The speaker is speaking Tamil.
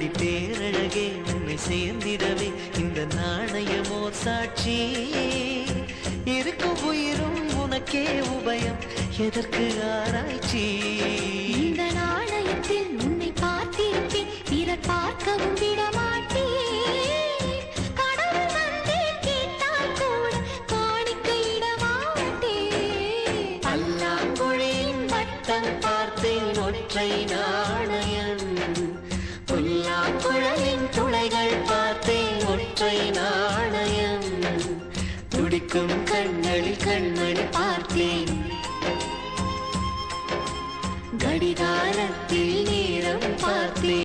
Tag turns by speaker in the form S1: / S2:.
S1: அடி பேரழகே உன்னை சேர்ந்திடவே இந்த நாணயமோ சாட்சி இருக்கும் உயிரும் உனக்கே உபயம் எதற்கு ஆராய்ச்சி?
S2: இந்த நாணயத்தில் உன்னை பார்த்திருப்பேன் பிறர் பார்க்கவும் விடமாட்டேன்.
S1: பல்லாங்குழியின் வட்டம் பார்த்தேன் ஒற்றை நாணயம். கண்ணிமைகள் பார்த்தேன் ஒற்றை நாணயம். துடிக்கும் கண்களில் கண்மணி பார்த்தேன் கடிகாரத்தில் நேர